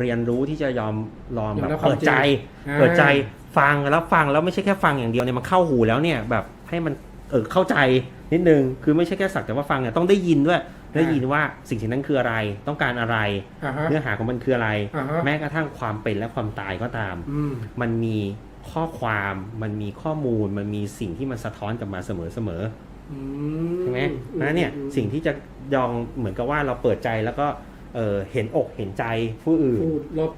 เรียนรู้ที่จะยอมลองยอแบมบรับความเปิดใจ จริงอ่าเปิดใจฟังแล้วฟังแล้วไม่ใช่แค่ฟังอย่างเดียวเนี่ยมันเข้าหูแล้วเนี่ยแบบให้มันเออเข้าใจนิดนึงคือไม่ใช่แค่สักแต่ว่าฟังเนี่ยต้องได้ยินด้วยได้ยินว่าสิ่งสิ่งนั้นคืออะไร ต้องการอะไร อ่าฮะ เนื้อหาของมันคืออะไร อ่าฮะ แม้กระทั่งความเป็นและความตายก็ตาม อืม มันมีข้อความมันมีข้อมูลมันมีสิ่งที่มันสะท้อนกลับมาเสมอเสมออืมใช่ไหมนะเนี่ยอืมสิ่งที่จะยองเหมือนกับว่าเราเปิดใจแล้วก็ เออเห็นอกเห็นใจผู้อื่น พูดลบ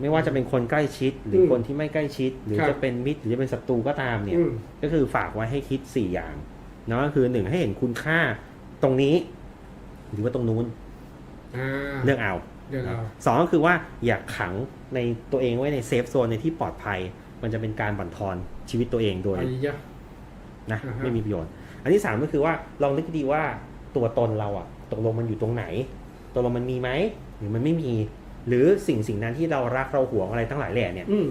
ไม่ว่าจะเป็นคนใกล้ชิด หรืออมคนที่ไม่ใกล้ชิด หรือครับจะเป็นมิตรหรือจะเป็นศัตรูก็ตามเนี่ย อืม ก็คือฝากไว้ให้คิด4อย่างเนาะก็คือหนึ่งให้เห็นคุณค่าตรงนี้ หรือว่าตรงนู้นอ่าเลือกเอา เรื่องเราสองก็คือว่าอย่าขังในตัวเองไว้ในเซฟโซนในที่ปลอดภัย มันจะเป็นการบั่นทอนชีวิตตัวเองโดยไอ้ยะ นะอ่าฮะ ไม่มีประโยชน์ อันที่สามก็คือว่าลองนึกดีว่าตัวตนเราอะตกลงมันอยู่ตรงไหน ตกลงมันมีไหมหรือมันไม่มี หรือสิ่งสิ่งนั้นที่เรารักเราหวงอะไรทั้งหลายแหล่เนี่ยอืม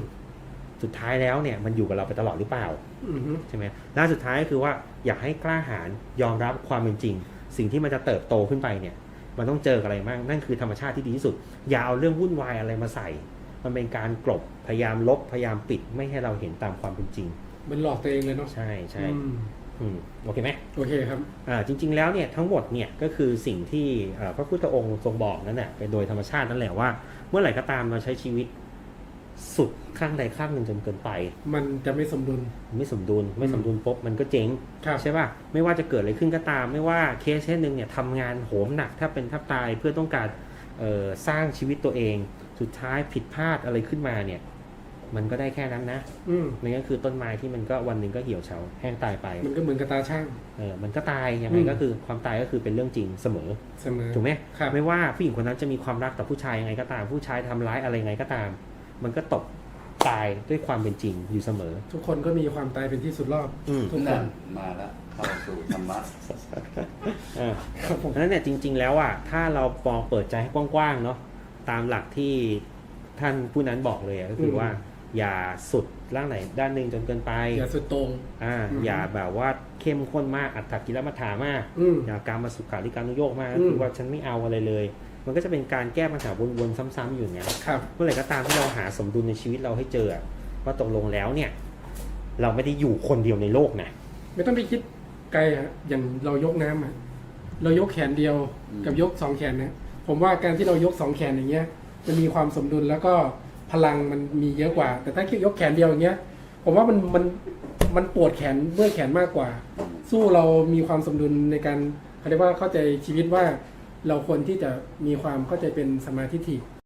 สุดท้ายแล้วเนี่ยมันอยู่กับเราไปตลอดหรือเปล่าอืมฮึใช่ไหมด้านสุดท้ายก็คือว่าอยากให้กล้าหาญยอมรับความเป็นจริง สิ่งที่มันจะเติบโตขึ้นไปเนี่ย มันต้องเจอกับอะไรบ้างนั่นคือธรรมชาติที่ดีที่สุด อย่าเอาเรื่องวุ่นวายอะไรมาใส่ มันเป็นการกลบพยายามลบพยายามปิดไม่ให้เราเห็นตามความเป็นจริง มันหลอกตัวเองเลยเนาะใช่ใช่ อืม อืมโอเคไหมโอเคครับ อ่าจริง ๆ แล้วเนี่ยทั้งหมดเนี่ยก็คือสิ่งที่เอ่อพระพุทธองค์ทรงบอกนั่นแหละเป็นโดยธรรมชาตินั่นแหละว่า เมื่อไหร่ก็ตามเราใช้ชีวิตสุดข้างใดข้างหนึ่งจนเกินไป มันจะไม่สมดุล ไม่สมดุลไม่สมดุลปุ๊บมันก็เจ๊งครับ ใช่ป่ะไม่ว่าจะเกิดอะไรขึ้นก็ตาม ไม่ว่าเคสเช่นหนึ่งเนี่ยทำงานโหมหนักถ้าเป็นทับตายเพื่อต้องการเอ่อสร้างชีวิตตัวเอง สุดท้ายผิดพลาดอะไรขึ้นมาเนี่ย มันก็ได้แค่นั้นนะอืมมันก็คือต้นไม้ที่มันก็วันหนึ่งก็เหี่ยวเฉาแห้งตายไป มันก็เหมือนกับตาช่าง เออมันก็ตายยังไงอืม ก็คือความตายก็คือเป็นเรื่องจริงเสมอ เสมอ ถูกไหมครับ ไม่ว่าผู้หญิงคนนั้นจะมีความรักต่อผู้ชายยังไงก็ตาม ผู้ชายทำร้ายอะไรยังไงก็ตาม มันก็ตกตายด้วยความเป็นจริงอยู่เสมอ ทุกคนก็มีความตายเป็นที่สุดรอบ อืมทุกคนั่นนมาแล้วเข้าสู่ธรรมะเออครับผม เพราะฉะนั้นเนี่ยจริง ๆ แล้วอะถ้าเรามองเปิดใจให้กว้างๆเนาะตามหลักที่ท่านผู้นั้นบอกเลยอะก็คือว่า อย่าสุดร่างไหนด้านหนึ่งจนเกินไปอย่าสุดโตรง อ่า อืมอย่าแบบว่าเข้มข้นมากอัตถกิลมัฏฐามาก อืมอย่าการมาสุขาริการนุโยกมากก็อืม คือว่าฉันไม่เอาอะไรเลย มันก็จะเป็นการแก้ปัญหาวนๆซ้ำๆอยู่อย่างเงี้ย ครับ เมื่อไหร่ก็ตามที่เราหาสมดุลในชีวิตเราให้เจออะว่าตกลงแล้วเนี่ย เราไม่ได้อยู่คนเดียวในโลกนะ ไม่ต้องไปคิดไกลอะอย่างเรายกน้ำอะเรายกแขนเดียวอืมกับยกสองแขนเนี่ยผมว่าการที่เรายกสองแขนอย่างเงี้ยมันมีความสมดุลแล้วก็ พลังมันมีเยอะกว่า แต่ถ้ายกแขนเดียวอย่างเงี้ย ผมว่ามันมันมันปวดแขนเมื่อยแขนมากกว่า สู้เรามีความสมดุลในการเขาเรียกว่าเข้าใจชีวิตว่า เราควรที่จะมีความเข้าใจเป็นสมาธิที่